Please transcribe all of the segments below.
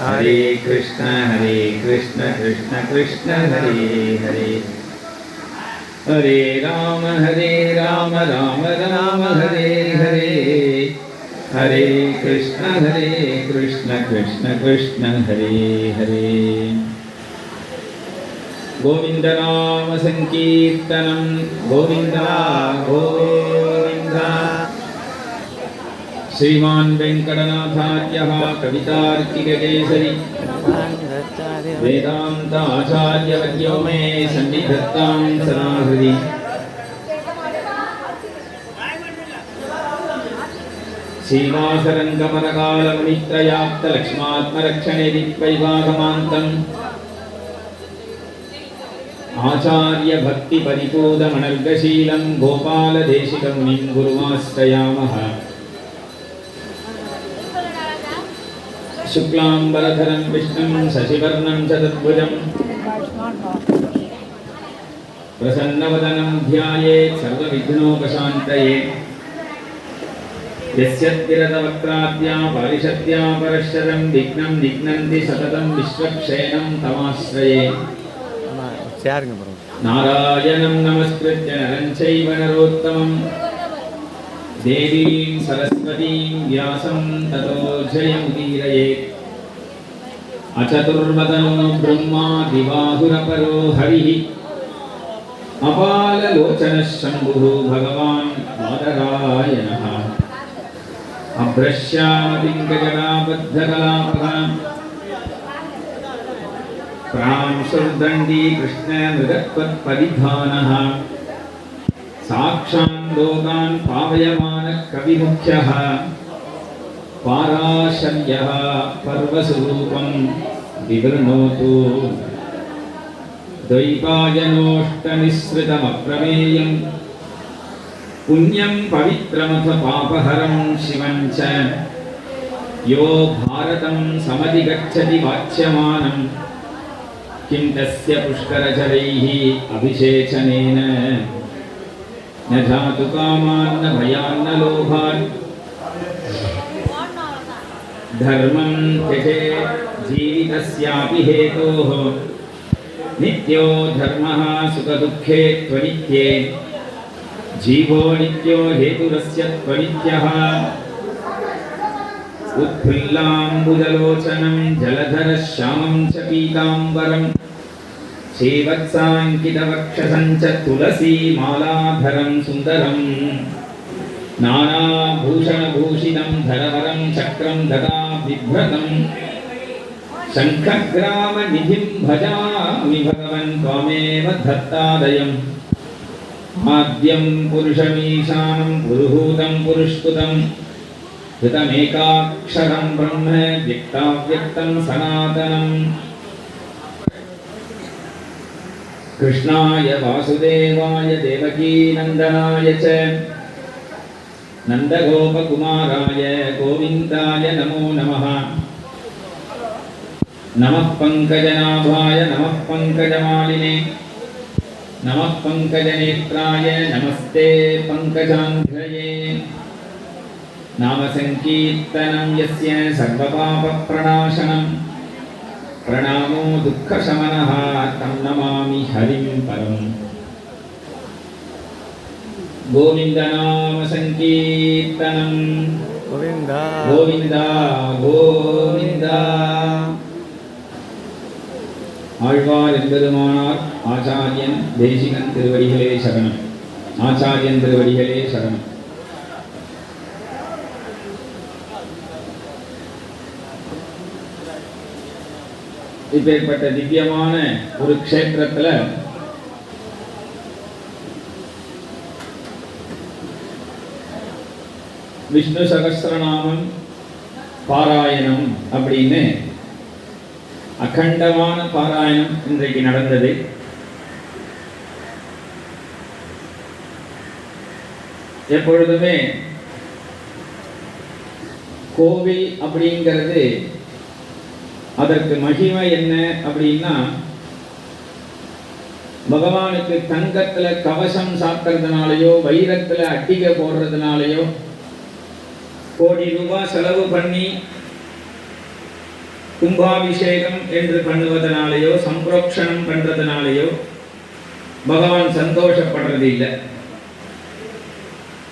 हरे कृष्ण हरे कृष्ण कृष्ण कृष्ण, हरे हरे। हरे राम हरे राम राम राम, हरे हरे। हरे कृष्ण हरे कृष्ण कृष्ण कृष्ण, हरे हरे। गोविन्दनामसङ्कीर्तनं गोविंदा गोविंद श्रीमान् वेङ्कटनाथार्यः कवितार्किककेसरी वेदान्ताचार्यवर्यो मे सन्निधत्तां सदा हृदि श्रीवासरङ्गमनकालमुनित्रयाप्तलक्ष्मात्मरक्षणे दिक्वैवागमान्तम् आचार्यभक्तिपरिपूतमनर्गशीलं गोपालदेशिकमुनिं गुरुमाश्रयामः शुक्लाम्बरधरं विष्णुं शशिवर्णं चतुर्भुजम् प्रसन्नवदनं ध्यायेत् सर्वविघ्नोपशान्तये यस्यद्विरतवक्त्राद्या परिषद्या परश्चरं विघ्नं निघ्नन्ति सततं विश्वक्षयनं तमाश्रये नारायणं नमस्कृत्य नरं चैव नरोत्तमम् దేవీం సరస్వతీం వ్యాసం తతో జయముదీరయేత్ అచతుర్వదనో బ్రహ్మా దివాహురపరో హరి అపాలలోచన శంభు భగవాన్ బాదరాయణ అభ్రశ్యామలింగజరాబద్ధకలాపం ప్రాంశుర్దండీ కృష్ణ మృగత్వత్పరిధాన साक्षान् लोकान् पावयमानः कविमुख्यः पाराशर्यः पर्वस्वरूपं विवृणोतु द्वैपायनोष्टनिःसृतमप्रमेयं पुण्यं पवित्रमथ पापहरं शिवं च यो भारतं समधिगच्छति वाच्यमानम् किं तस्य पुष्करजलैः अभिषेचनेन न जातु कामान्न भयान्न लोभान्। धर्मं त्यजे जीवितस्यापि हेतोः। नित्यो धर्मः सुखदुःखे त्वनित्ये। जीवो नित्यो हेतुरस्य त्वनित्यः। उत्फुल्लाम्बुजलोचनं जलधरश्यामं च पीताम्बरम्। श्रीवत्साङ्कितवक्षसं च तुलसीमालाधरं सुन्दरम् नानाभूषणभूषितं धरवरं चक्रं ददा बिभ्रतम् शङ्खग्रामनिधिं भजामि भगवन् त्वमेव दत्तादयम् आद्यं पुरुषमीशानं पुरुहूतं पुरुष्कृतं कृतमेकाक्षरं ब्रह्म व्यक्ताव्यक्तं सनातनम् कृष्णाय वासुदेवाय देवकीनन्दनाय च नन्दगोपकुमाराय गोविन्दाय नमो नमः। नमः पङ्कजनाभाय नमः पङ्कजमालिने नमः पङ्कजनेत्राय नमस्ते पङ्कजाङ्घ्रये नामसङ्कीर्तनं यस्य सर्वपापप्रणाशनं प्रणामो दुःखशमनः तं नमामि हरिं परम् गोविन्दनामसङ्कीर्तनं கோவிந்தா गोविन्द गोविन्द ஆழ்வார் என்பதுமானார் ஆச்சாரியன் தேசிகன் திருவடிகளே சரணம் ஆச்சாரியன் திருவடிகளே சரணம் இப்பேற்பட்ட திவ்யமான ஒரு க்ஷேத்திரத்தில் விஷ்ணு சகசிரநாமம் பாராயணம் அப்படின்னு அகண்டமான பாராயணம் இன்றைக்கு நடந்தது. எப்பொழுதுமே கோவில் அப்படிங்கிறது அதற்கு மகிமை என்ன அப்படின்னா பகவானுக்கு தங்கத்துல கவசம் சாப்பிட்றதுனாலயோ வைரத்துல அட்டிகை போடுறதுனாலயோ கோடி ரூபாய் செலவு பண்ணி கும்பாபிஷேகம் என்று பண்ணுவதனாலேயோ சம்பரோக்ஷணம் பண்றதுனாலேயோ பகவான் சந்தோஷப்படுறது இல்லை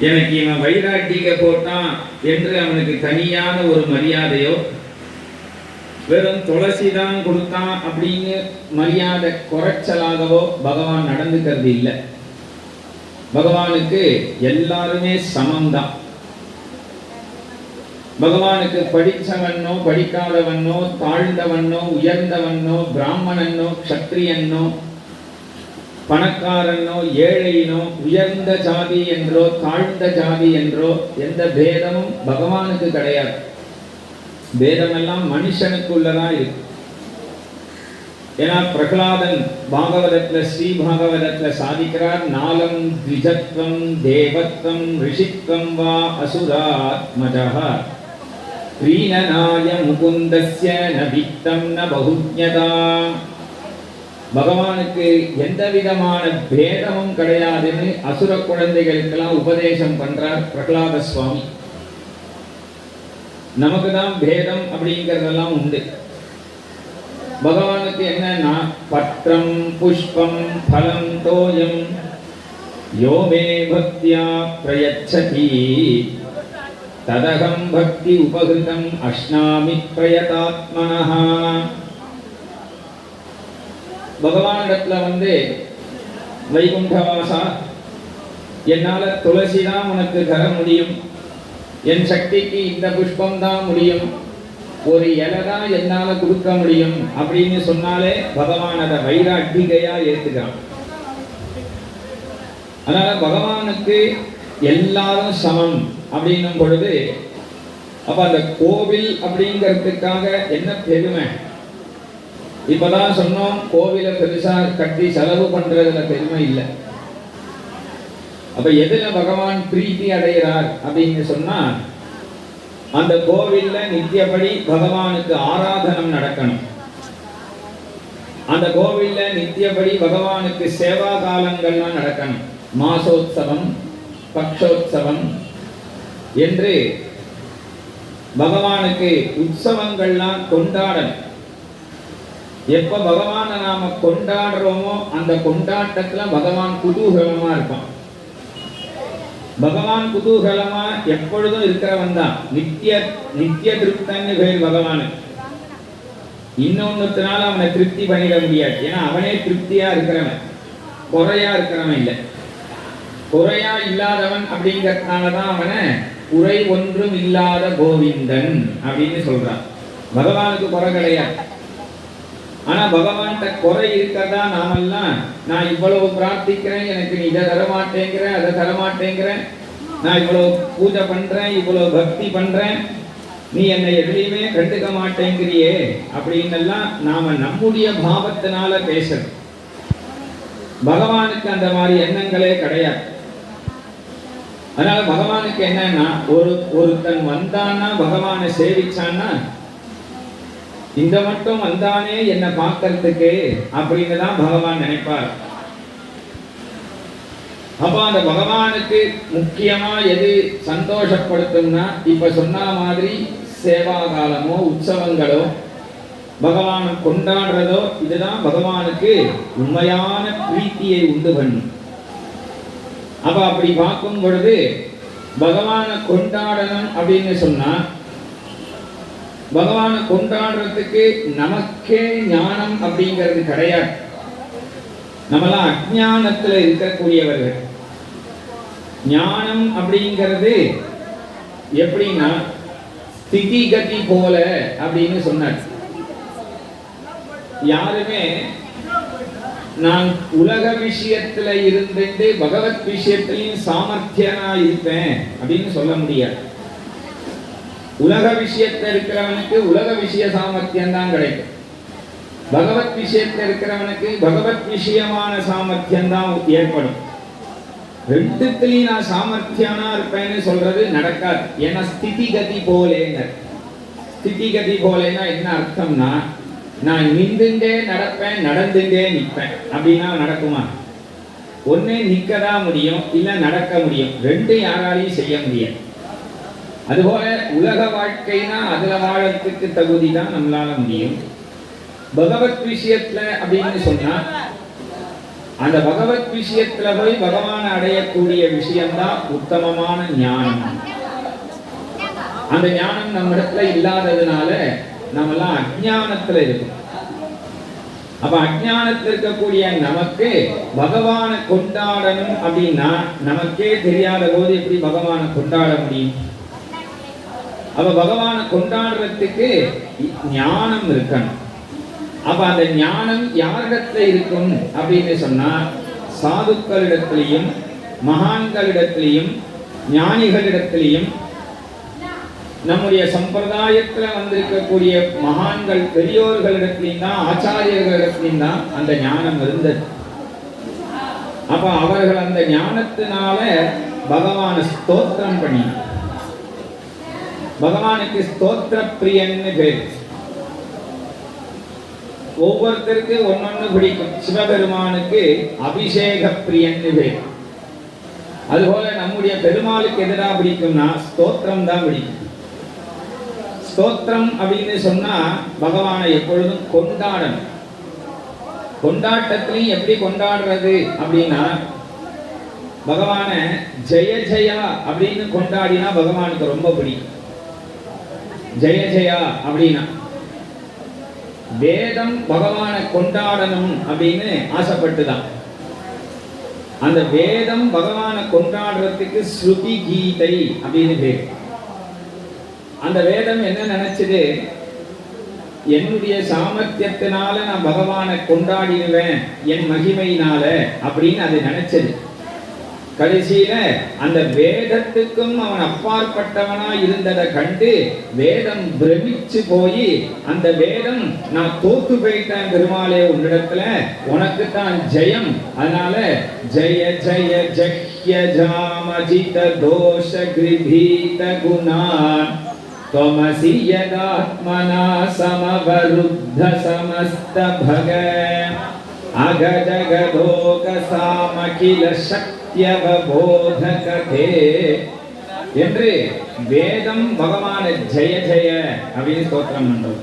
எனக்கு இவன் வைராட்டிக போட்டான் என்று அவனுக்கு தனியான ஒரு மரியாதையோ வெறும் துளசி தான் கொடுத்தான் அப்படின்னு மரியாதை குறைச்சலாகவோ பகவான் நடந்துக்கிறது இல்லை. பகவானுக்கு எல்லாருமே சமம்தான். பகவானுக்கு படித்தவனோ படிக்காதவனோ தாழ்ந்தவனோ உயர்ந்தவனோ பிராமணனோ கத்திரியனோ பணக்காரனோ ஏழையினோ உயர்ந்த ஜாதி என்றோ தாழ்ந்த ஜாதி என்றோ எந்த பேதமும் பகவானுக்கு கிடையாது. பேதமெல்லாம் மனுஷனுக்குள்ளதான் இருக்கு. ஏன்னா பிரகலாதன் பாகவதத்தில் ஸ்ரீ பாகவதத்தில் சாதிக்கிறார் நாலம் த்விஜத்வம் தேவத்வம் ரிஷித்வம் வா அசுராத்மஜः ப்ரீணனாய முகுந்தஸ்ய ந வித்தம் ந பகுஜதா பகவானுக்கு எந்த விதமான பேதமும் கிடையாதுன்னு அசுர குழந்தைகளுக்கெல்லாம் உபதேசம் பண்றார் பிரகலாத சுவாமி. நமக்கு தான் பேதம் அப்படிங்கிறதெல்லாம் உண்டு. பகவானுக்கு என்னன்னா பற்றம் புஷ்பம் பலம் தோயம் யோமே பக்தியா பிரயச்சதி. ததகம் பக்தி உபகிருதம் அஷ்னாமி பிரயதாத்மனஹா. பகவானிடத்துல வந்து வைகுண்டவாசா என்னால துளசி தான் உனக்கு தர முடியும். என் சக்திக்கு இந்த புஷ்பம் தான் முடியும். ஒரு இலை தான் என்னால கொடுக்க முடியும் அப்படின்னு சொன்னாலே பகவான் அதை வைராட்டிகையா ஏற்றுக்கிறான் அதனால பகவானுக்கு எல்லாரும் சமம் அப்படின்னும் பொழுது அப்ப அந்த கோவில் அப்படிங்கிறதுக்காக என்ன பெருமை? இப்பதான் சொன்னோம் கோவிலை பெருசா கட்டி செலவு பண்றதுல பெருமை இல்லை. அப்ப எதுல பகவான் பிரீத்தி அடைகிறார் அப்படின்னு சொன்னா அந்த கோவில்ல நித்தியபடி பகவானுக்கு ஆராதனம் நடக்கணும். அந்த கோவில்ல நித்தியபடி பகவானுக்கு சேவா காலங்கள்லாம் நடக்கணும். மாசோத்சவம் பக்ஷோத்சவம் என்று பகவானுக்கு உற்சவங்கள்லாம் கொண்டாடணும். எப்ப பகவானை நாம கொண்டாடுறோமோ அந்த கொண்டாட்டத்துல பகவான் குதூகலமா இருப்பான். பகவான் குதூகலமா எப்பொழுதும் இருக்கிறவன் தான். நித்திய நித்திய திருப்தன்னு பேர் பகவானு இன்னொன்னுத்தினால அவனை திருப்தி பண்ணிட முடியாது. ஏன்னா அவனே திருப்தியா இருக்கிறவன். குறையா இருக்கிறவன் இல்லை. குறையா இல்லாதவன் அப்படிங்கறதுனாலதான் அவனை குறை ஒன்றும் இல்லாத கோவிந்தன் அப்படின்னு சொல்றான். பகவானுக்கு குறை கிடையாது. ஆனா பகவான்கிட்ட குறை இருக்கிறதா நாமெல்லாம் நான் இவ்வளவு பிரார்த்திக்கிறேன் எனக்கு நீ இதை தரமாட்டேங்கிற அதை தரமாட்டேங்கிறேன் நான் இவ்வளவு பூஜை பண்றேன் இவ்வளவு பக்தி பண்றேன் நீ என்னை எதுலையுமே கண்டுக்க மாட்டேங்கிறியே அப்படின்னு எல்லாம் நாம நம்முடைய பாவத்தினால பேசுறோம் பகவானுக்கு அந்த மாதிரி எண்ணங்களே கிடையாது. அதனால பகவானுக்கு என்னன்னா ஒரு ஒருத்தன் வந்தான்னா பகவானை சேவிச்சான்னா இந்த மட்டும் வந்தானே என்ன பார்க்கறதுக்கு அப்படின்னு தான் பகவான் நினைப்பார். அப்ப அந்த பகவானுக்கு முக்கியமா எது சந்தோஷப்படுத்தும்னா இப்ப சொன்ன மாதிரி சேவா காலமோ உற்சவங்களோ பகவானை கொண்டாடுறதோ இதுதான் பகவானுக்கு உண்மையான பிரீத்தியை உண்டு பண்ணும். அப்ப அப்படி பார்க்கும் பொழுது பகவானை கொண்டாடணும் அப்படின்னு சொன்னா பகவானை கொண்டாடுறதுக்கு நமக்கே ஞானம் அப்படிங்கிறது கிடையாது. நம்மளாம் அஜானத்தில் இருக்கக்கூடியவர்கள். ஞானம் அப்படிங்கிறது எப்படின்னா ஸ்திதி கதி போல அப்படின்னு சொன்னார். யாருமே நான் உலக விஷயத்துல இருந்துட்டு பகவத் விஷயத்திலையும் சாமர்த்தியனா இருப்பேன் அப்படின்னு சொல்ல முடியாது. உலக விஷயத்துல இருக்கிறவனுக்கு உலக விஷய சாமர்த்தியம் தான் கிடைக்கும். பகவத் விஷயத்துல இருக்கிறவனுக்கு பகவத் விஷயமான சாமர்த்தியம் தான் ஏற்படும். ரெண்டுத்துலயும் நான் சாமர்த்தியானா இருப்பேன்னு சொல்றது நடக்காது. ஏன்னா ஸ்திதி கதி போலேங்க. ஸ்திதி கதி போலேன்னா என்ன அர்த்தம்னா நான் நின்றுண்டே நடப்பேன் நடந்துட்டே நிற்பேன். அப்படின்னா நடக்குமா? நிற்க தான் முடியும் இல்லை நடக்க முடியும். ரெண்டு யாராலையும் செய்ய முடியாது. அதுபோல உலக வாழ்க்கைனா அதுல வாழறதுக்கு தகுதி தான் நம்மளால முடியும். பகவத் விஷயத்துல அப்படின்னு சொன்னா அந்த பகவத் விஷயத்துல போய் பகவானை அடையக்கூடிய விஷயம்தான் உத்தமமான ஞானம். அந்த ஞானம் நம்ம இடத்துல இல்லாததுனால நம்மெல்லாம் அஜ்ஞானத்துல இருக்கும். அப்ப அஜ்ஞானத்துல இருக்கக்கூடிய நமக்கு பகவானை கொண்டாடணும் அப்படின்னா நமக்கே தெரியாத போது எப்படி பகவானை கொண்டாட முடியும்? அப்ப பகவானை கொண்டாடுறதுக்கு ஞானம் இருக்கணும். அப்ப அந்த ஞானம் யாரிடத்துல இருக்கும் அப்படின்னு சொன்னா சாதுக்களிடத்திலையும் மகான்களிடத்திலையும் ஞானிகளிடத்திலையும் நம்முடைய சம்பிரதாயத்துல வந்திருக்கக்கூடிய மகான்கள் பெரியோர்களிடத்திலையும் தான் ஆச்சாரியர்களிடத்திலையும் தான் அந்த ஞானம் இருந்தது. அப்ப அவர்கள் அந்த ஞானத்தினால பகவானை ஸ்தோத்திரம் பண்ணினார் பகவானுக்கு ஸ்தோத்திர பிரியன்னு பேர். ஒவ்வொருத்தருக்கு ஒன்னொன்னு பிடிக்கும். சிவபெருமானுக்கு அபிஷேக பிரியன்னு பேர். அதுபோல நம்முடைய பெருமாளுக்கு எதிரா பிடிக்கும்னா ஸ்தோத்திரம் தான் பிடிக்கும். ஸ்தோத்திரம் அப்படின்னு சொன்னா பகவானை எப்பொழுதும் கொண்டாடணும். கொண்டாட்டத்திலையும் எப்படி கொண்டாடுறது அப்படின்னா பகவானை ஜெய ஜெயா அப்படின்னு கொண்டாடினா பகவானுக்கு ரொம்ப பிடிக்கும். ஜெய ஜெயா அப்படின்னா. வேதம் பகவானை கொண்டாடணும் அப்படின்னு ஆசைப்பட்டுதான். அந்த வேதம் பகவானை கொண்டாடுறதுக்கு ஸ்ருதி கீதை அப்படின்னு பேர். அந்த வேதம் என்ன நினைச்சது? என்னுடைய சாமர்த்தியத்தினால நான் பகவானை கொண்டாடிடுவேன் என் மகிமையினால அப்படின்னு அது நினைச்சது. கடைசியில அந்த வேதத்துக்கும் அவன் அப்பாற்பட்டவனா இருந்ததை கண்டு வேதம் பிரமிச்சு போய் அந்த வேதம் நான் தோத்து போயிட்டேன் பெருமாளே உன்னிடத்துல உனக்கு தான் ஜெயம் அதனால ஜெய ஜெய ஜஹ்ய ஜாமஜித தோஷ கிருபீத குணான் त्वमसि यदात्मना समवरुद्ध समस्त भग அகஜகதோகசாமகில சக்தியவபோதகதே என்று வேதம் பகவான ஜெய ஜெய அப்படின்னு ஸ்தோத்திரம் பண்றோம்.